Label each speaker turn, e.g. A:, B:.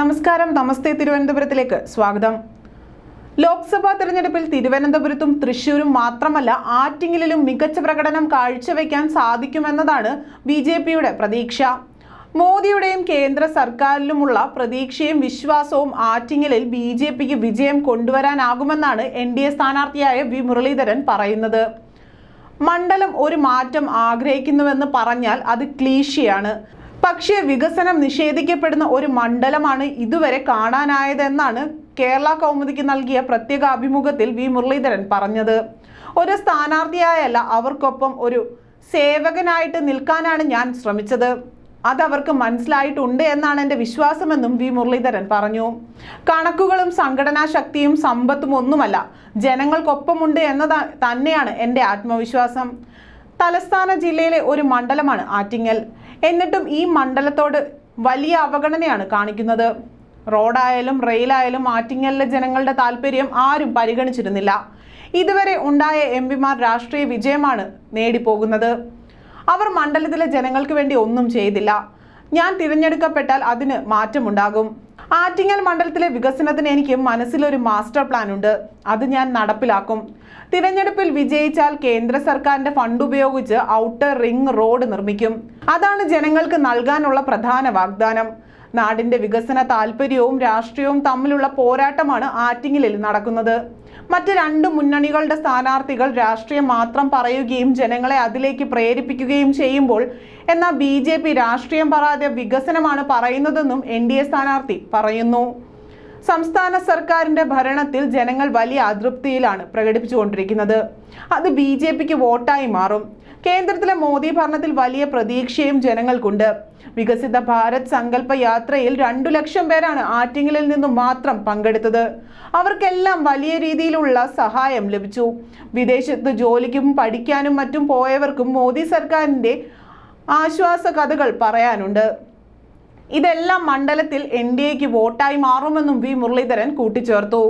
A: നമസ്കാരം. നമസ്തേ തിരുവനന്തപുരത്തിലേക്ക് സ്വാഗതം. ലോക്സഭാ തെരഞ്ഞെടുപ്പിൽ തിരുവനന്തപുരത്തും തൃശൂരും മാത്രമല്ല ആറ്റിങ്ങലിലും മികച്ച പ്രകടനം കാഴ്ചവെക്കാൻ സാധിക്കുമെന്നതാണ് ബി ജെ പിയുടെ പ്രതീക്ഷ. മോദിയുടെയും കേന്ദ്ര സർക്കാരിലുമുള്ള പ്രതീക്ഷയും വിശ്വാസവും ആറ്റിങ്ങലിൽ ബി ജെ പിക്ക് വിജയം കൊണ്ടുവരാനാകുമെന്നാണ് എൻ ഡി എ സ്ഥാനാർത്ഥിയായ വി മുരളീധരൻ പറയുന്നത്. മണ്ഡലം ഒരു മാറ്റം ആഗ്രഹിക്കുന്നുവെന്ന് പറഞ്ഞാൽ അത് ക്ലീശയാണ്. പക്ഷേ വികസനം നിഷേധിക്കപ്പെടുന്ന ഒരു മണ്ഡലമാണ് ഇതുവരെ കാണാനായതെന്നാണ് കേരള കൗമുദിക്ക് നൽകിയ പ്രത്യേക അഭിമുഖത്തിൽ വി മുരളീധരൻ പറഞ്ഞത്. ഒരു സ്ഥാനാർത്ഥിയായല്ല അവർക്കൊപ്പം ഒരു സേവകനായിട്ട് നിൽക്കാനാണ് ഞാൻ ശ്രമിച്ചത്. അതവർക്ക് മനസ്സിലായിട്ടുണ്ട് എന്നാണ് എന്റെ വിശ്വാസമെന്നും വി മുരളീധരൻ പറഞ്ഞു. കണക്കുകളും സംഘടനാ ശക്തിയും സമ്പത്തും ഒന്നുമല്ല ജനങ്ങൾക്കൊപ്പമുണ്ട് എന്നത് തന്നെയാണ് എന്റെ ആത്മവിശ്വാസം. തലസ്ഥാന ജില്ലയിലെ ഒരു മണ്ഡലമാണ് ആറ്റിങ്ങൽ. എന്നിട്ടും ഈ മണ്ഡലത്തോട് വലിയ അവഗണനയാണ് കാണിക്കുന്നത്. റോഡായാലും റെയിലായാലും ആറ്റിങ്ങലിലെ ജനങ്ങളുടെ താല്പര്യം ആരും പരിഗണിച്ചിരുന്നില്ല. ഇതുവരെ ഉണ്ടായ എം പിമാർ രാഷ്ട്രീയ വിജയമാണ് നേടിപ്പോകുന്നത്. അവർ മണ്ഡലത്തിലെ ജനങ്ങൾക്ക് വേണ്ടി ഒന്നും ചെയ്തില്ല. ഞാൻ തിരഞ്ഞെടുക്കപ്പെട്ടാൽ അതിന് മാറ്റമുണ്ടാകും. ആറ്റിങ്ങൽ മണ്ഡലത്തിലെ വികസനത്തിന് എനിക്ക് മനസ്സിലൊരു മാസ്റ്റർ പ്ലാൻ ഉണ്ട്. അത് ഞാൻ നടപ്പിലാക്കും. തിരഞ്ഞെടുപ്പിൽ വിജയിച്ചാൽ കേന്ദ്ര സർക്കാരിന്റെ ഫണ്ട് ഉപയോഗിച്ച് ഔട്ടർ റിംഗ് റോഡ് നിർമ്മിക്കും. അതാണ് ജനങ്ങൾക്ക് നൽകാനുള്ള പ്രധാന വാഗ്ദാനം. നാടിന്റെ വികസന താല്പര്യവും രാഷ്ട്രീയവും തമ്മിലുള്ള പോരാട്ടമാണ് ആറ്റിങ്ങലിൽ നടക്കുന്നത്. മറ്റ് രണ്ട് മുന്നണികളുടെ സ്ഥാനാർത്ഥികൾ രാഷ്ട്രീയം മാത്രം പറയുകയും ജനങ്ങളെ അതിലേക്ക് പ്രേരിപ്പിക്കുകയും ചെയ്യുമ്പോൾ എന്നാൽ ബി ജെ പി രാഷ്ട്രീയം പറയാതെ വികസനമാണ് പറയുന്നതെന്നും എൻ ഡി എ സ്ഥാനാർത്ഥി പറയുന്നു. സംസ്ഥാന സർക്കാരിന്റെ ഭരണത്തിൽ ജനങ്ങൾ വലിയ അതൃപ്തിയിലാണ് പ്രകടിപ്പിച്ചുകൊണ്ടിരിക്കുന്നത്. അത് ബി ജെ പിക്ക് വോട്ടായി മാറും. കേന്ദ്രത്തിലെ മോദി ഭരണത്തിൽ വലിയ പ്രതീക്ഷയും ജനങ്ങൾക്കുണ്ട്. വികസിത ഭാരത് സങ്കല്പ യാത്രയിൽ രണ്ടു ലക്ഷം പേരാണ് ആറ്റിങ്ങലിൽ നിന്നും മാത്രം പങ്കെടുത്തത്. അവർക്കെല്ലാം വലിയ രീതിയിലുള്ള സഹായം ലഭിച്ചു. വിദേശത്ത് ജോലിക്കും പഠിക്കാനും മറ്റും പോയവർക്കും മോദി സർക്കാരിന്റെ ആശ്വാസ കഥകൾ പറയാനുണ്ട്. ഇതെല്ലാം മണ്ഡലത്തിൽ എൻ ഡി എക്ക് വോട്ടായി മാറുമെന്നും വി മുരളീധരൻ കൂട്ടിച്ചേർത്തു.